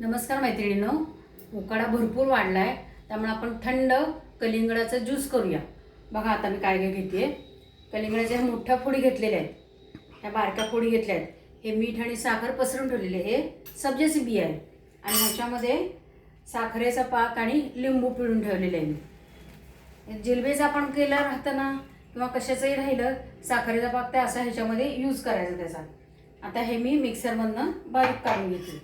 नमस्कार मैत्रिणीनं. उकाडा भरपूर वाढला आहे त्यामुळे आपण थंड कलिंगडाचा ज्यूस करूया. बघा आता मी काय काय घेते कलिंगडाच्या ह्या मोठ्या फोडी घेतलेल्या आहेत. ह्या बारक्या फोडी घेतल्या आहेत. हे मीठ आणि साखर पसरून ठेवलेले हे सब्जाचे बी आहे. आणि ह्याच्यामध्ये साखरेचा पाक आणि लिंबू पिळून ठेवलेले आहे मी जिलबेचं आपण केलं राहताना किंवा कशाचंही राहिलं साखरेचा पाक ते असा ह्याच्यामध्ये यूज करायचा त्याचा. आता हे मी मिक्सरमधनं बारीक काढून घेते.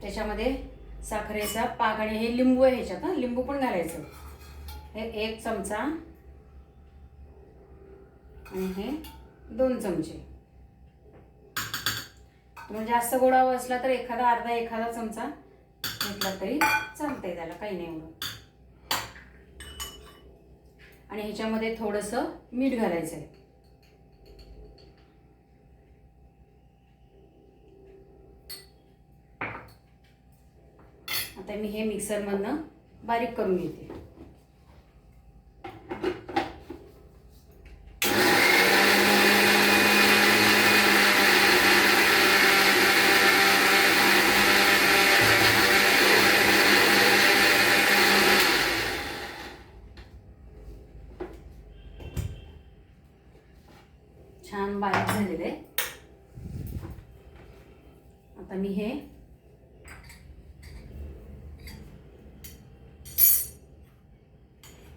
त्याच्यामध्ये साखरेचा पाक आणि हे लिंबू आहे ह्याच्यात हां? लिंबू पण घालायचं. हे एक चमचा आणि हे दोन चमचे. म्हणजे तुम्हाला जास्त गोड असला तर एखादा अर्धा एखादा चमचा घेतला तरी चालतंय त्याला काही नाही एवढं. आणि ह्याच्यामध्ये थोडंसं मीठ घालायचं आहे आता मी हे मिक्सरमधनं बारीक करून घेते. छान बारीक झालेलं आहे. आता मी हे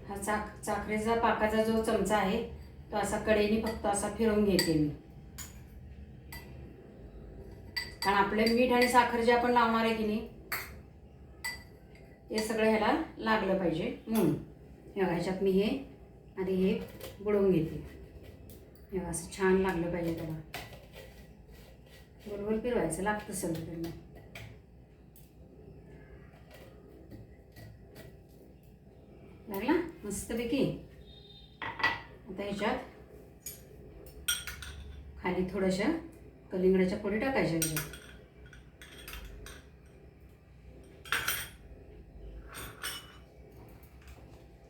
हा चाक चाकरीचा पाकाचा जो चमचा आहे तो असा कडेने फक्त असा फिरवून घेते मी. कारण आपले मीठ आणि साखर जे आपण लावणार आहे की नाही ते सगळं ह्याला लागलं पाहिजे. म्हणून हे बघा, ह्याच्यात मी हे आधी हे बुडवून घेते. हे बघा, असं छान लागलं पाहिजे त्याला. बरोबर फिरवायचं लागतं सगळं त्यांना लागला मस्तपैकी. आता ह्याच्यात खाली थोड्याशा कलिंगडाच्या पोळी टाकायच्या ह्याच्यात.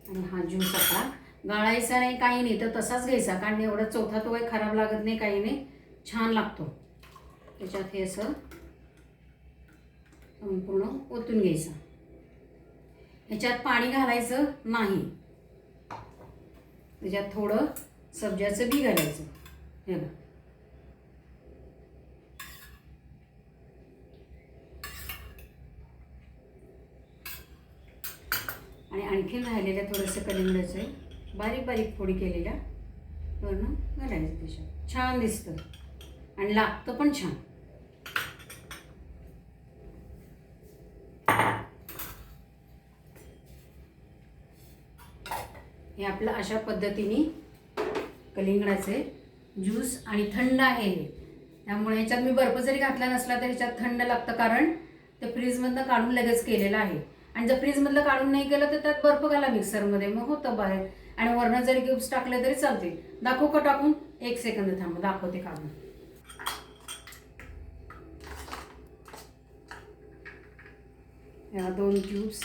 आणि हा ज्यूस आता गाळायचा नाही काही नाही. तर तसाच घ्यायचा कारण एवढा चौथा तो काही खराब लागत नाही काही नाही. छान लागतो. त्याच्यात हे असं संपूर्ण ओतून घ्यायचं. ह्याच्यात पाणी घालायचं नाही. त्याच्यात थोडं सब्जाचं बी घालायचं. हे बघा. आणि आणखीन राहिलेल्या थोडंसं कलिंगडाचं बारीक बारीक फोडी केलेल्या वरणं घालायचं त्याच्यात. छान दिसतं. आणि लागतं पण छान. हे आपलं अशा पद्धतीने कलिंगडाचे ज्यूस आणि थंड आहे हे. त्यामुळे ह्याच्यात मी बर्फ जरी घातला नसला तरी ह्याच्यात थंड लागतं कारण ते फ्रीजमधनं काढून लगेच केलेलं आहे. आणि जर फ्रीजमधलं काढून नाही केलं तर त्यात बर्फ घाला मिक्सरमध्ये. मग होतं बाहेर. आणि वरनं जरी क्यूब्स टाकले तरी चालते दाखवू का टाकून? एक सेकंद थांब. दाखवते काढून. या दोन क्यूब्स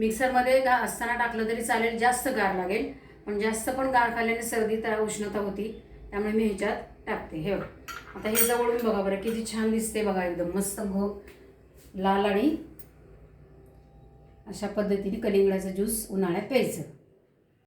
मिक्सरमध्ये गा असताना टाकलं तरी चालेल जास्त गार लागेल. पण जास्त पण गार खाल्ल्याने सर्दी तर उष्णता होती. त्यामुळे मी ह्याच्यात टाकते. हे बघ. आता हे जवळून बघा बरं किती छान दिसते बघा एकदम. मस्त घो लाल आणि अशा पद्धतीने कलिंगडाचा ज्यूस उन्हाळ्यात प्यायचं.